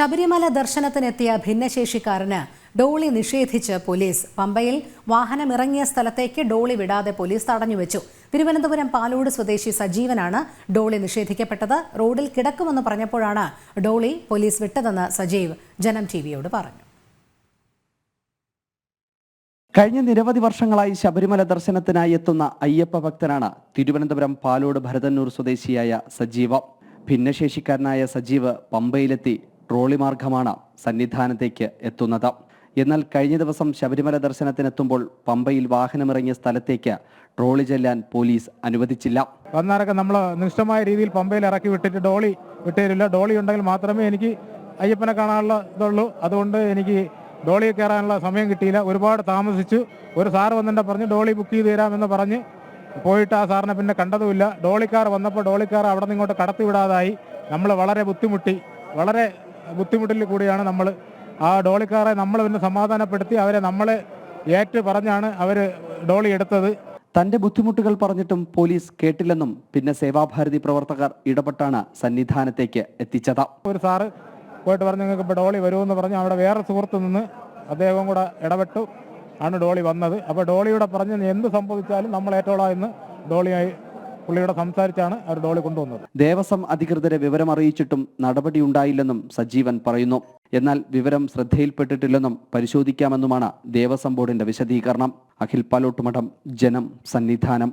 ശബരിമല ദർശനത്തിനെത്തിയ ഭിന്നശേഷിക്കാരന് ഡോളി നിഷേധിച്ച് പോലീസ്. പമ്പയിൽ വാഹനമിറങ്ങിയ സ്ഥലത്തേക്ക് ഡോളി വിടാതെ പോലീസ് തടഞ്ഞുവെച്ചു. തിരുവനന്തപുരം പാലോട് സ്വദേശി സജീവനാണ് ഡോളി നിഷേധിക്കപ്പെട്ടത്. റോഡിൽ കിടക്കുമെന്ന് പറഞ്ഞപ്പോഴാണ് ഡോളി പോലീസ് വിട്ടതെന്ന് സജീവ് ജനം ടിവിയോട് പറഞ്ഞു. കഴിഞ്ഞ നിരവധി വർഷങ്ങളായി ശബരിമല ദർശനത്തിനായി എത്തുന്ന അയ്യപ്പ ഭക്തനാണ് തിരുവനന്തപുരം പാലോട് ഭരതന്നൂർ സ്വദേശിയായ സജീവ. ഭിന്നശേഷിക്കാരനായ സജീവ് പമ്പയിലെത്തി ട്രോളി മാർഗമാണ് സന്നിധാനത്തേക്ക് എത്തുന്നത്. എന്നാൽ കഴിഞ്ഞ ദിവസം ശബരിമല ദർശനത്തിനെത്തുമ്പോൾ പമ്പയിൽ വാഹനമിറങ്ങിയ സ്ഥലത്തേക്ക് ട്രോളി ചെല്ലാൻ പോലീസ് അനുവദിച്ചില്ല. വന്നാരൊക്കെ നമ്മൾ നിഷ്ഠമായ രീതിയിൽ പമ്പയിൽ ഇറക്കി വിട്ടിട്ട് ഡോളി വിട്ടേരില്ല. ഡോളി ഉണ്ടെങ്കിൽ മാത്രമേ എനിക്ക് അയ്യപ്പനെ കാണാനുള്ള ഇതുള്ളൂ. അതുകൊണ്ട് എനിക്ക് ഡോളി കയറാനുള്ള സമയം കിട്ടിയില്ല. ഒരുപാട് താമസിച്ചു. ഒരു സാർ വന്നിട്ട് പറഞ്ഞ് ഡോളി ബുക്ക് ചെയ്ത് തരാമെന്ന് പറഞ്ഞ് പോയിട്ട് ആ സാറിനെ പിന്നെ കണ്ടതുമില്ല. ഡോളിക്കാർ വന്നപ്പോൾ ഡോളിക്കാർ അവിടെ നിന്ന് ഇങ്ങോട്ട് കടത്തിവിടാതായി. നമ്മൾ വളരെ ബുദ്ധിമുട്ടി. വളരെ ബുദ്ധിമുട്ടിൽ കൂടിയാണ് നമ്മൾ. ആ ഡോളിക്കാരെ നമ്മൾ പിന്നെ സമാധാനപ്പെടുത്തി അവരെ നമ്മളെ ഏറ്റു പറഞ്ഞാണ് അവർ ഡോളി എടുത്തത്. തന്റെ ബുദ്ധിമുട്ടുകൾ പറഞ്ഞിട്ടും പോലീസ് കേട്ടില്ലെന്നും പിന്നെ സേവാഭാരതി പ്രവർത്തകർ ഇടപെട്ടാണ് സന്നിധാനത്തേക്ക് എത്തിച്ചത്. ഒരു സാറ് പോയിട്ട് പറഞ്ഞു നിങ്ങൾക്ക് ഇപ്പോൾ ഡോളി വരുമെന്ന് പറഞ്ഞു അവിടെ വേറെ സുഹൃത്ത് നിന്ന് അദ്ദേഹം കൂടെ ഇടപെട്ടു. ആണ് ഡോളി വന്നത്. അപ്പോൾ ഡോളിയുടെ പറഞ്ഞ് എന്ത് സംഭവിച്ചാലും നമ്മൾ ഏറ്റോളാം എന്ന് ഡോളിയായി പുള്ളിയോട് സംസാരിച്ചാണ് അവർ ഡോളി കൊണ്ടുവന്നത്. ദേവസ്വം അധികൃതരെ വിവരം അറിയിച്ചിട്ടും നടപടിയുണ്ടായില്ലെന്നും സജീവൻ പറയുന്നു. എന്നാൽ വിവരം ശ്രദ്ധയിൽപ്പെട്ടിട്ടില്ലെന്നും പരിശോധിക്കാമെന്നുമാണ് ദേവസ്വം ബോർഡിന്റെ വിശദീകരണം. അഖിൽ പാലോട്ടുമഠം ജനം സന്നിധാനം.